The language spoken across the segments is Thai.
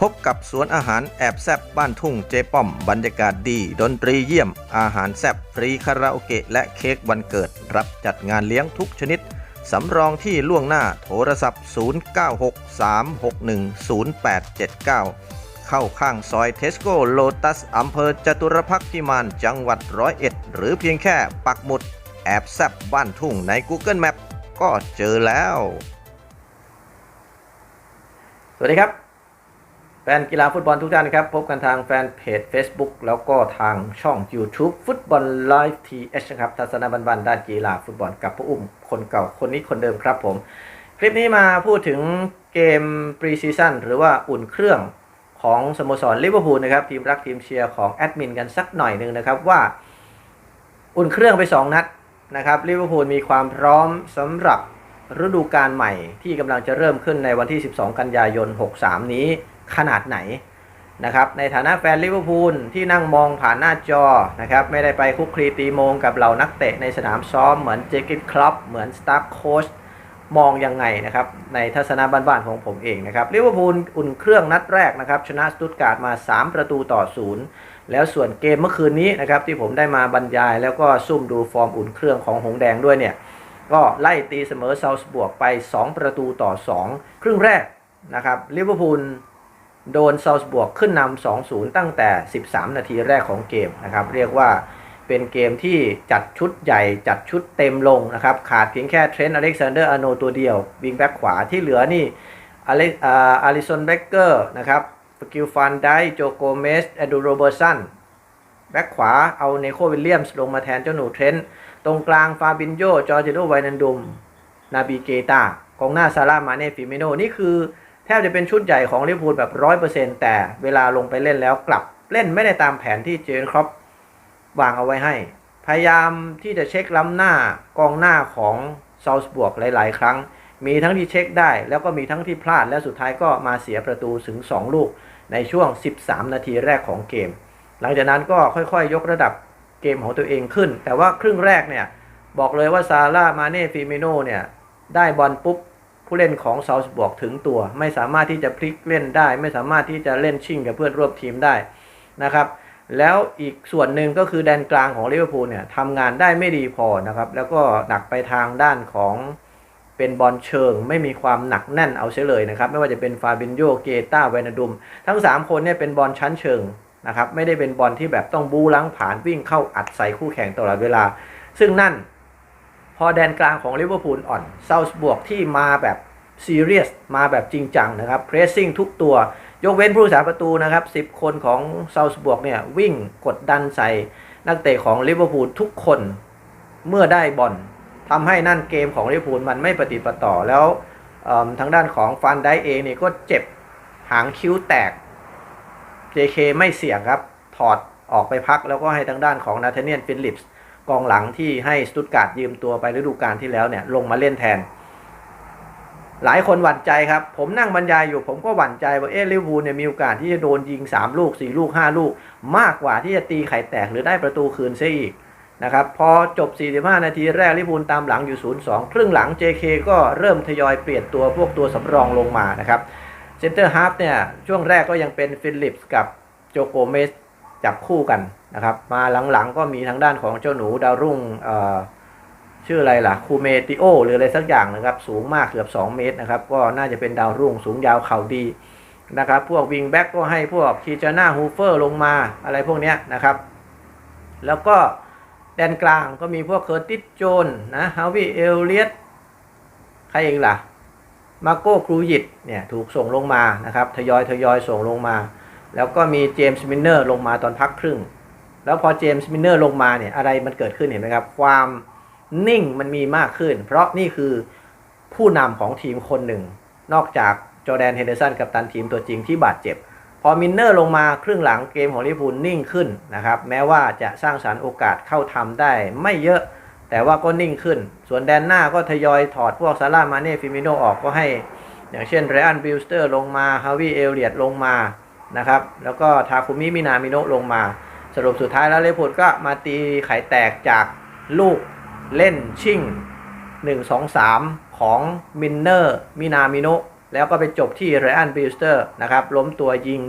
พบกับสวนอาหารแอบแซบบ้านทุ่งเจป้อม บรรยากาศดี ดนตรีเยี่ยม อาหารแซบฟรีคาราโอเกะและเค้กวันเกิด รับจัดงานเลี้ยงทุกชนิด สำรองที่ล่วงหน้าโทรศัพท์ 0963610879 เข้าข้างซอยเทสโก้โลตัสอำเภอจตุรพักษ์พิมานจังหวัดร้อยเอ็ด หรือเพียงแค่ปักหมุด แอบแซบบ้านทุ่งใน Google Map ก็เจอแล้ว สวัสดีครับ แฟนกีฬาฟุตบอลทุกท่านนะครับ พบกันทางแฟนเพจ Facebook แล้วก็ทางช่อง YouTube ฟุตบอลไลฟ์ทีเอชครับทัศนบันบันด้านกีฬาฟุตบอลกับผู้อุ้มคนเก่าคนนี้คนเดิมครับผม คลิปนี้มาพูดถึงเกมปรีซีซั่นหรือว่าอุ่นเครื่องของสโมสรลิเวอร์พูลนะครับ ทีมรักทีมเชียร์ของแอดมินกันสักหน่อยหนึ่งนะครับว่า อุ่นเครื่องไป 2 นัดนะครับลิเวอร์พูลมีความพร้อมสำหรับฤดูกาลใหม่ที่กำลังจะเริ่มขึ้นในวันที่ 12 กันยายน 63 นี้ ขนาดไหนนะครับในฐานะแฟนลิเวอร์พูลที่นั่งมองผ่านหน้าจอนะครับไม่ได้ไปคุกคลีตีโมงกับเหล่านักเตะในสนามซ้อมเหมือนเจคินคลับเหมือนสตาฟโค้ชมองยังไงนะครับในทัศนะบ้านๆของผมเองนะครับลิเวอร์พูลอุ่นเครื่องนัดแรกนะครับชนะสตุตการ์ดมา 3 ประตูต่อศูนย์แล้วส่วนเกมเมื่อคืนนี้นะครับที่ผมได้มาบรรยาย แล้วก็ซุ่มดูฟอร์มอุ่นเครื่องของหงแดงด้วยเนี่ยก็ไล่ตีเสมอเซาส์บวกไป 2 ประตูต่อ 2 ครึ่งแรกนะครับลิเวอร์พูล โดนซาส์บวกขึ้นนำ2-0 ตั้งแต่ 13 นาทีแรกของเกมนะครับ เรียกว่าเป็นเกมที่จัดชุดใหญ่จัดชุดเต็มลงนะครับ ขาดเพียงแค่เทรนต์อเล็กซานเดอร์อโนตัวเดียววิงแบ็กขวาที่เหลือนี่อเล็กอาริสันเบเกอร์นะครับฟกิลฟันไดโจโกเมสแอนดูโรเบอร์สันแบ็กขวาเอาเนโควิลเลียมส์ลงมาแทนเจ้าหนูเทรนต์ตรงกลางฟาบินโยจอร์จิโนไวนันดุม นาบีเกตากองหน้าซาร่ามาเน่ฟิเมโนนี่คือ แทบจะเป็นชุดใหญ่ของลิเวอร์พูลแบบร้อยเปอร์เซ็นต์แต่เวลาลงไปเล่นแล้วกลับเล่นไม่ได้ตามแผนที่เจนครอปวางเอาไว้ให้ พยายามที่จะเช็คล้ำหน้ากองหน้าของซาส์บวกหลาย ๆ ครั้ง มีทั้งที่เช็คได้ แล้วก็มีทั้งที่พลาดและสุดท้ายก็มาเสียประตูถึง 2 ลูกในช่วง 13 นาทีแรกของเกม หลังจากนั้นก็ค่อยๆยกระดับเกมของตัวเองขึ้น แต่ว่าครึ่งแรกเนี่ย บอกเลยว่าซาร่ามาเน่ฟิมิโนเนี่ย ได้บอลปุ๊บ ผู้เล่นของเซาส์บวกถึงตัว ไม่สามารถที่จะพลิกเล่นได้ ไม่สามารถที่จะเล่นชิ่งกับเพื่อนร่วมทีมได้นะครับแล้วอีกส่วนหนึ่งก็คือแดนกลางของลิเวอร์พูลเนี่ยทำงานได้ไม่ดีพอนะครับ แล้วก็หนักไปทางด้านของเป็นบอลเชิง ไม่มีความหนักแน่นเอาเสียเลยนะครับ ไม่ว่าจะเป็นฟาบินโยเกตาเวนาดุม ทั้ง 3 คนเนี่ยเป็นบอลชั้นเชิงนะครับ ไม่ได้เป็นบอลที่แบบต้องบูล้างผ่านวิ่งเข้าอัดใส่คู่แข่งตลอดเวลา ซึ่งนั่น พอแดนกลางของลิเวอร์พูลอ่อนเซาส์บวกที่มาแบบซีเรียสมาแบบจริงจังนะครับเพรสซิ่งทุกตัวยกเว้นผู้รักษาประตูนะครับ 10 คนของเซาส์บวกเนี่ยวิ่งกดดันใส่นักเตะของลิเวอร์พูลทุกคนเมื่อได้บอลทำให้นั่นเกมของลิเวอร์พูลมันไม่ปฏิปต่อแล้วทางด้านของฟันได้เองเนี่ยก็เจ็บหางคิ้วแตก JK ไม่เสี่ยงครับ ถอดออกไปพักแล้วก็ให้ทางด้านของนาธาเนียนฟิลิปส์ กองหลังที่ให้สตุตการ์ดยืมตัวไปฤดูกาลที่แล้วเนี่ยลงมาเล่นแทน หลายคนหวั่นใจครับ ผมนั่งบรรยายอยู่ ผมก็หวั่นใจว่าเอลิวพูเนี่ยมีโอกาสที่จะโดนยิง 3 ลูก 4 ลูก 5 ลูก มากกว่าที่จะตีไข่แตกหรือได้ประตูคืนเสียอีกนะครับพอจบ 45 นาทีแรกลิเวอร์พูลตามหลังอยู่ 0-2 ครึ่งหลัง JK ก็เริ่มทยอยเปลี่ยนตัวพวกตัวสำรองลงมานะครับเซนเตอร์ฮาฟเนี่ยช่วงแรกก็ยังเป็นฟิลิปส์กับโจโกเมสจับคู่กัน นะครับ มาหลังๆก็มีทางด้านของเจ้าหนูดาวรุ่งชื่ออะไรล่ะคูเมติโอหรืออะไรสักอย่างนะครับ สูงมากเกือบ 2 เมตรนะครับ ก็น่าจะเป็นดาวรุ่งสูงยาวเข่าดีนะครับ พวกวิงแบ็กก็ให้พวกคีจาน่าฮูเฟอร์ลงมาอะไรพวกเนี้ยนะครับ แล้วก็แดนกลางก็มีพวกเคอร์ติสโจนนะฮาวิเอลเลียตใครอีกล่ะมาโก้ครูยิตเนี่ยถูกส่งลงมานะครับ ทยอยทยอยส่งลงมา แล้วก็มีเจมส์มินเนอร์ลงมาตอนพักครึ่ง แล้วพอเจมส์มินเนอร์ลงมาเนี่ยอะไรมันเกิดขึ้นเห็นไหมครับ ความนิ่งมันมีมากขึ้น เพราะนี่คือผู้นำของทีมคนหนึ่ง นอกจากจอแดนเฮนเดอร์สันกับตันทีมตัวจริงที่บาดเจ็บ พอมินเนอร์ลงมาครึ่งหลังเกมของลิเวอร์พูลนิ่งขึ้นนะครับ แม้ว่าจะสร้างสารรค์โอกาสเข้าทำได้ไม่เยอะแต่ว่าก็นิ่งขึ้น ส่วนแดนหน้าก็ทยอยถอดพวกซาร่ามาเน่ฟิมิโนออกก็ให้ อย่างเช่นไรอันบิลสเตอร์ลงมาฮาวิเอลเลียดลงมานะครับ แล้วก็ทาคุมิมินามิโนลงมา สรุปสุดท้ายแล้วเลพูดก็มาตีไข่แตกจากลูกเล่นชิ่ง 1 2 3 ของมินเนอร์มินามิโนแล้วก็ไปจบที่ไรอันบิลสเตอร์นะครับ ล้มตัวยิง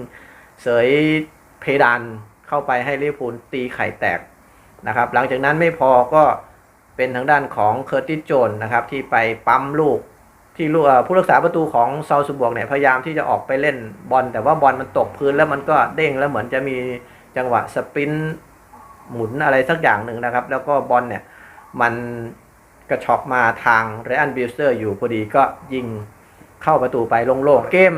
เสยเพดานเข้าไปให้ลิเวอร์พูลตีไข่แตกนะครับ หลังจากนั้นไม่พอก็เป็นทางด้านของเคอร์ติสโจนนะครับที่ไปปั๊มลูกที่ลูกผู้รักษาประตูของเซาซูบวกเนี่ยพยายามที่จะออกไปเล่นบอลแต่ว่าบอลมันตกพื้นแล้วมันก็เด้งแล้วเหมือนจะมี จังหวะสปรินต์หมุนอะไรสักอย่างหนึ่งนะครับ แล้วก็บอลเนี่ย มันกระชอกมาทางไรอันบิลสเตอร์อยู่พอดีก็ยิงเข้าประตูไปลงโล่เกม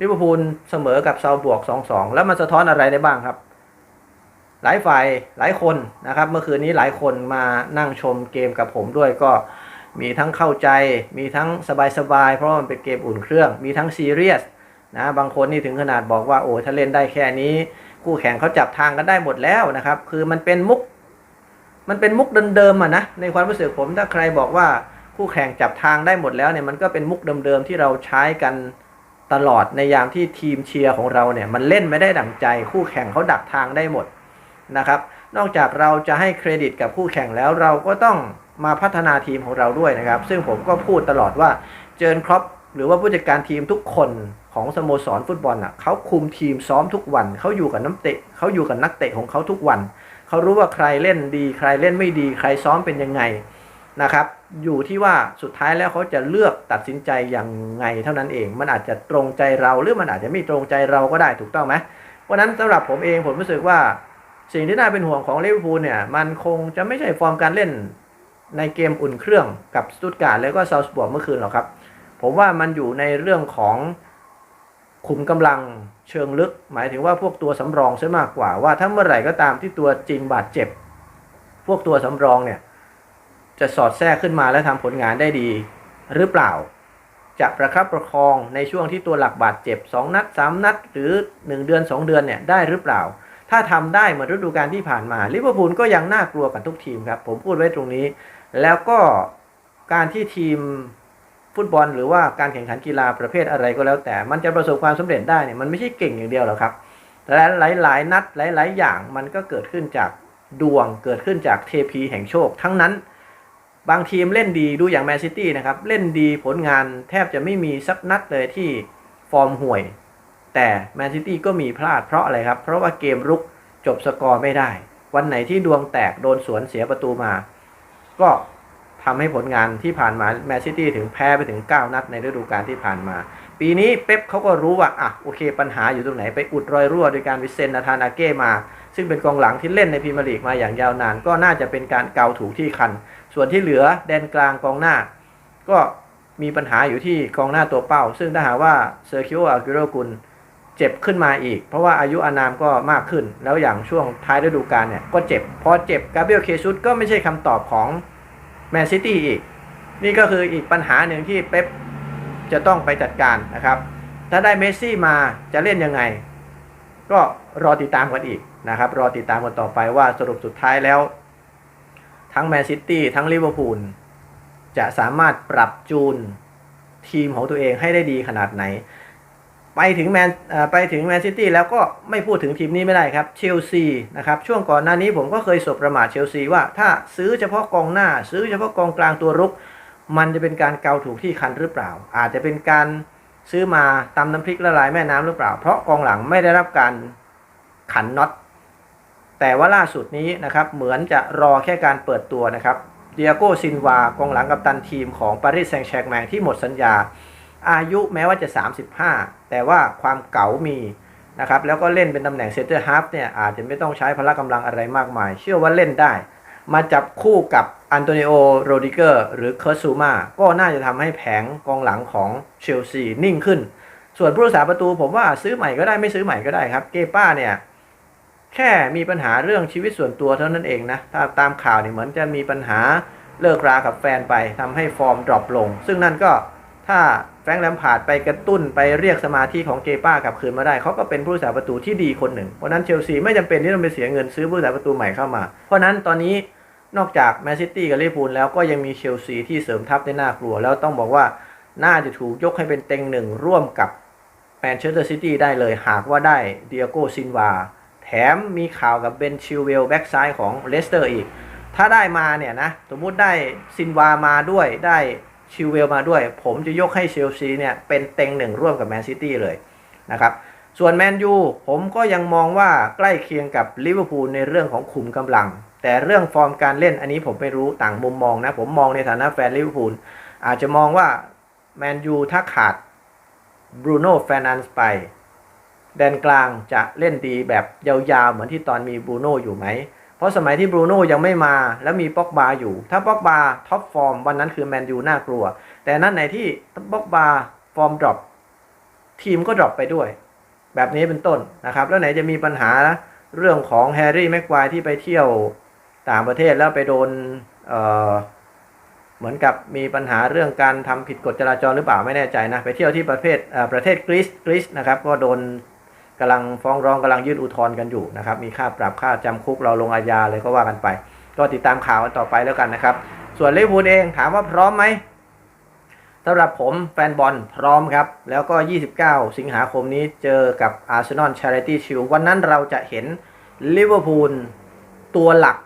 ลิเวอร์พูลเสมอกับเซาบวก 2-2 แล้วมันสะท้อนอะไรได้บ้างครับ หลายฝ่ายหลายคนนะครับ เมื่อคืนนี้หลายคนมานั่งชมเกมกับผมด้วยก็มีทั้งเข้าใจ มีทั้งสบายๆ เพราะมันเป็นเกมอุ่นเครื่อง มีทั้งซีเรียส นะบางคนนี่ถึงขนาดบอกว่าโอ้ถ้าเล่นได้แค่นี้คู่แข่งเขาจับทางกันได้หมดแล้วนะครับ คือมันเป็นมุก มันเป็นมุกเดิมๆอะนะในความรู้สึกผมถ้าใครบอกว่าคู่แข่งจับทางได้หมดแล้วเนี่ยมันก็เป็นมุกเดิมๆที่เราใช้กันตลอดในยามที่ทีมเชียร์ของเราเนี่ยมันเล่นไม่ได้ดั่งใจ คู่แข่งเขาดักทางได้หมดนะครับ นอกจากเราจะให้เครดิตกับคู่แข่งแล้วเราก็ต้องมาพัฒนาทีมของเราด้วยนะครับ ซึ่งผมก็พูดตลอดว่าเจอร์ครอป หรือว่าผู้จัดการทีมทุกคนของสโมสรฟุตบอลอะเขาคุมทีมซ้อมทุกวันเขาอยู่กับน้ำเตะเขาอยู่กับนักเตะของเขาทุกวันเขารู้ว่าใครเล่นดี ใครเล่นไม่ดี ใครซ้อมเป็นยังไงนะครับ อยู่ที่ว่าสุดท้ายแล้วเขาจะเลือกตัดสินใจอย่างไงเท่านั้นเอง มันอาจจะตรงใจเราหรือมันอาจจะไม่ตรงใจเราก็ได้ถูกต้องไหมเพราะนั้นสำหรับผมเองผมรู้สึกว่าสิ่งที่น่าเป็นห่วงของลิเวอร์พูลเนี่ยมันคงจะไม่ใช่ฟอร์มการเล่นในเกมอุ่นเครื่องกับสตุตการ์ดแล้วก็ซาวส์บวกเมื่อคืนหรอกครับ ผมว่ามันอยู่ในเรื่องของขุมกำลังเชิงลึก หมายถึงว่าพวกตัวสำรองซะมากกว่าว่าถ้าเมื่อไหร่ก็ตามที่ตัวจริงบาดเจ็บ พวกตัวสำรองเนี่ยจะสอดแทรกขึ้นมาและทำผลงานได้ดีหรือเปล่า จะประคับประคองในช่วงที่ตัวหลักบาดเจ็บ 2 นัด 3 นัด หรือ 1 เดือน 2 เดือนเนี่ยได้หรือเปล่า ถ้าทำได้เหมือนฤดูกาลที่ผ่านมาลิเวอร์พูลก็ยังน่ากลัวกันทุกทีมครับ ผมพูดไว้ตรงนี้ แล้วก็การที่ทีม ฟุตบอลหรือว่าการแข่งขันกีฬาประเภทอะไรก็แล้วแต่ มันจะประสบความสำเร็จได้เนี่ยมันไม่ใช่เก่งอย่างเดียวหรอกครับและหลาย ๆ นัดหลาย ๆ อย่างมันก็เกิดขึ้นจากดวงเกิดขึ้นจากเทพีแห่งโชค ทั้งนั้น บางทีมเล่นดีดูอย่างแมนซิตี้นะครับ เล่นดีผลงานแทบจะไม่มีสักนัดเลยที่ฟอร์มห่วย แต่แมนซิตี้ก็มีพลาดเพราะอะไรครับ เพราะว่าเกมรุกจบสกอร์ไม่ได้ วันไหนที่ดวงแตกโดนสวนเสียประตูมา ก็ ทำให้ผลงานที่ผ่านมาแมนซิตี้ถึงแพ้ไปถึง 9 นัดในฤดูกาลที่ผ่านมา ปีนี้เป๊ปเขาก็รู้ว่าอะโอเค ปัญหาอยู่ตรงไหนไปอุดรอยรั่วโดยการวิเซนนาธานาเก้มา ซึ่งเป็นกองหลังที่เล่นในพรีเมียร์ลีกมาอย่างยาวนาน ก็น่าจะเป็นการเกาถูกที่คัน ส่วนที่เหลือแดนกลางกองหน้า ก็มีปัญหาอยู่ที่กองหน้าตัวเป้า ซึ่งถ้าหากว่าเซอร์คิโออากิโรกุลเจ็บขึ้นมาอีก เพราะว่าอายุอานามก็มากขึ้น แล้วอย่างช่วงท้ายฤดูกาลเนี่ยก็เจ็บพอเจ็บกาเบรียลเคซุสก็ไม่ใช่คำตอบของ แมนซิตี้อีก นี่ก็คืออีกปัญหาหนึ่งที่เป๊ปจะต้องไปจัดการนะครับ ถ้าได้เมสซี่มาจะเล่นยังไง ก็รอติดตามกันอีกนะครับ รอติดตามกันต่อไปว่าสรุปสุดท้ายแล้ว ทั้งแมนซิตี้ทั้งลิเวอร์พูลจะสามารถปรับจูนทีมของตัวเองให้ได้ดีขนาดไหน ไปถึงแมนไปถึงแมนซิตี้แล้วก็ไม่พูดถึงทีมนี้ไม่ได้ครับเชลซีนะครับช่วงก่อนหน้านี้ผมก็เคยสบประมาทเชลซีว่าถ้าซื้อเฉพาะกองหน้า ซื้อเฉพาะกองกลางตัวรุก มันจะเป็นการเกาถูกที่คันหรือเปล่า อาจจะเป็นการซื้อมาตำน้ำพริกละลายแม่น้ำหรือเปล่า เพราะกองหลังไม่ได้รับการขันน็อตแต่ว่าล่าสุดนี้นะครับเหมือนจะรอแค่การเปิดตัวนะครับเดียโกซินวากองหลังกัปตันทีมของปารีสแซงต์แชร์แมงที่หมดสัญญา อายุแม้ว่าจะ 35 แต่ว่าความเก๋ามีนะครับแล้วก็เล่นเป็นตำแหน่งเซนเตอร์ฮาร์ฟเนี่ยอาจจะไม่ต้องใช้พละกำลังอะไรมากมาย เชื่อว่าเล่นได้ มาจับคู่กับอันโตนิโอโรดิเกอร์หรือเคิร์ซูมาก็น่าจะทำให้แผงกองหลังของเชลซีนิ่งขึ้น ส่วนผู้รักษาประตูผมว่าซื้อใหม่ก็ได้ไม่ซื้อใหม่ก็ได้ครับ เกป้าเนี่ยแค่มีปัญหาเรื่องชีวิตส่วนตัวเท่านั้นเองนะถ้าตามข่าวเนี่ยเหมือนจะมีปัญหาเลิกรากับแฟนไปทำให้ฟอร์มดรอปลง ซึ่งนั่นก็ ถ้าแฟรงค์แลมพาร์ดไปกระตุ้นไปเรียกสมาธิของเกป้ากลับคืนมาได้เขาก็เป็นผู้รักษาประตูที่ดีคนหนึ่งเพราะนั้นเชลซีไม่จำเป็นที่ต้องไปเสียเงินซื้อผู้รักษาประตูใหม่เข้ามา เพราะนั้นตอนนี้นอกจากแมนซิตี้กับลิเวอร์พูลแล้วก็ยังมีเชลซีที่เสริมทัพได้น่ากลัว แล้วต้องบอกว่าน่าจะถูกยกให้เป็นเต็งหนึ่งร่วมกับแมนเชสเตอร์ซิตี้ได้เลยหากว่าได้เดียโกซินวาแถมมีข่าวกับเบนชิลเวลแบ็กซ้ายของเลสเตอร์อีก ถ้าได้มาเนี่ยนะ สมมุติได้ซินวามาด้วยได้ ชิลเวลมาด้วย ผมจะยกให้เชลซีเนี่ยเป็นเต็งหนึ่งร่วมกับแมนซิตี้เลยนะครับส่วนแมนยูผมก็ยังมองว่าใกล้เคียงกับลิเวอร์พูลในเรื่องของขุมกำลัง แต่เรื่องฟอร์มการเล่นอันนี้ผมไม่รู้ต่างมุมมองนะ ผมมองในฐานะแฟนลิเวอร์พูลอาจจะมองว่าแมนยูถ้าขาดบรูโน่แฟนันส์ไป แดนกลางจะเล่นดีแบบยาวๆ เหมือนที่ตอนมีบรูโน่อยู่ไหม เพราะสมัยที่บรูโน่ยังไม่มาแล้วมีป็อกบาอยู่ ถ้าป็อกบาท็อปฟอร์มวันนั้นคือแมนยูน่ากลัว แต่นั้นไหนที่ป็อกบาฟอร์มดรอปทีมก็ดรอปไปด้วย แบบนี้เป็นต้นนะครับ แล้วไหนจะมีปัญหาเรื่องของแฮร์รี่แม็กควายที่ไปเที่ยวต่างประเทศแล้วไปโดนเเหมือนกับมีปัญหาเรื่องการทำผิดกฎจราจรหรือเปล่าไม่แน่ใจนะ ไปเที่ยวที่ประเทศประเทศกรีซกรีซนะครับก็โดน กำลังฟ้องร้องกำลังยื่นอุทธรณ์กันอยู่นะครับ มีค่าปรับค่าจำคุกเราลงอาญาเลยก็ว่ากันไป ก็ติดตามข่าวกันต่อไปแล้วกันนะครับ ส่วนลิเวอร์พูลเองถามว่าพร้อมไหมสำหรับผมแฟนบอลพร้อมครับ แล้วก็ 29 สิงหาคมนี้เจอกับ Arsenal Charity Shield วันนั้นเราจะเห็นลิเวอร์พูลตัวหลัก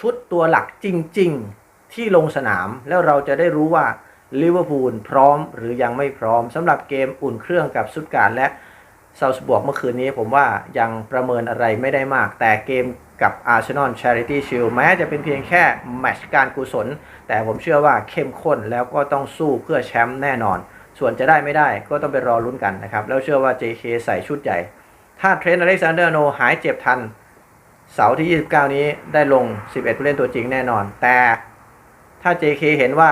ชุดตัวหลักจริง ๆ ที่ลงสนามแล้วเราจะได้รู้ว่าลิเวอร์พูลพร้อมหรือยังไม่พร้อมสำหรับเกมอุ่นเครื่องกับซุดการ์และ เซาส์บวกเมื่อคืนนี้ผมว่ายังประเมินอะไรไม่ได้มาก แต่เกมกับ Arsenal Charity Shield แม้จะเป็นเพียงแค่แมตช์การกุศล แต่ผมเชื่อว่าเข้มข้นแล้วก็ต้องสู้เพื่อแชมป์แน่นอน ส่วนจะได้ไม่ได้ก็ต้องไปรอลุ้นกันนะครับ แล้วเชื่อว่า JK ใส่ชุดใหญ่ ถ้าเทรนต์อเล็กซานเดอร์โนหายเจ็บทัน เสาร์ที่ 29 นี้ได้ลง 11 ผู้เล่นตัวจริงแน่นอน แต่ถ้า JK เห็นว่า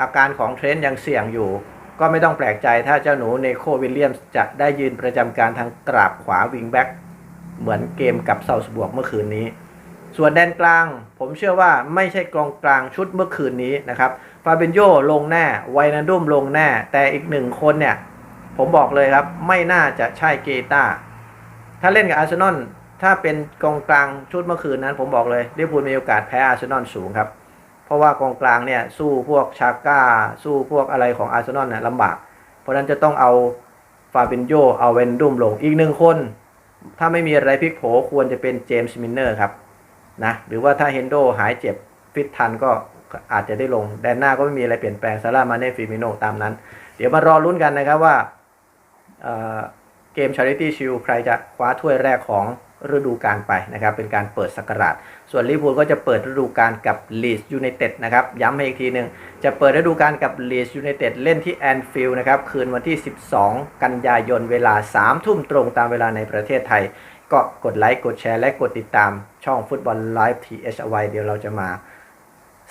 อาการของเทรนต์ยังเสี่ยงอยู่ ก็ไม่ต้องแปลกใจถ้าเจ้าหนูเนโควิลเลียมจะได้ยืนประจำการทางกราบขวาวิงแบ็กเหมือนเกมกับเซาสบวกเมื่อคืนนี้ ส่วนแดนกลาง ผมเชื่อว่าไม่ใช่กองกลางชุดเมื่อคืนนี้นะครับฟาเบนโยลงแน่ไวนาดุมลงแน่ แต่อีกหนึ่งคนเนี่ย ผมบอกเลยครับ ไม่น่าจะใช่เกตาถ้าเล่นกับอาร์เซนอลถ้าเป็นกองกลางชุดเมื่อคืนนั้น ผมบอกเลยลิเวอร์พูลมีโอกาสแพ้อาร์เซนอลสูงครับ เพราะว่ากองกลางเนี่ยสู้พวกชาก้า สู้พวกอะไรของอาร์เซนอลเนี่ยลำบาก เพราะฉะนั้นจะต้องเอาฟาเบนโยเอาเวนดุมลงอีกหนึ่งคน ถ้าไม่มีอะไรพลิกโผควรจะเป็นเจมส์มินเนอร์ครับนะหรือว่าถ้าเฮนโดหายเจ็บฟิตทันก็อาจจะได้ลงแดนหน้าก็ไม่มีอะไรเปลี่ยนแปลงซาร่ามาเน่ฟิมิโนตามนั้น เดี๋ยวมารอลุ้นกันนะครับว่าเเกม Charity Shield ใครจะคว้าถ้วยแรกของฤดูกาลไปนะครับ เป็นการเปิดสกราช ส่วนลิเวอร์พูลก็จะเปิดฤดูกาลกับลีสยูไนเต็ดนะครับ ย้ำให้อีกทีหนึ่งจะเปิดฤดูกาลกับลีสยูไนเต็ดเล่นที่แอนฟิลด์นะครับ คืนวันที่ 12 กันยายนเวลา 3 ทุ่มตรงตามเวลาในประเทศไทย ก็กดไลค์กดแชร์และกดติดตามช่องฟุตบอลไลฟ์ทีเอชเอาไว้เดี๋ยวเราจะมา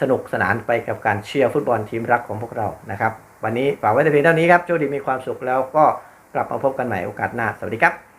สนุกสนานไปกับการเชียร์ฟุตบอลทีมรักของพวกเรานะครับ วันนี้ฝากไว้แต่เพียงเท่านี้ครับโชคดีมีความสุขแล้วก็กลับมาพบกันใหม่โอกาสหน้า สวัสดีครับ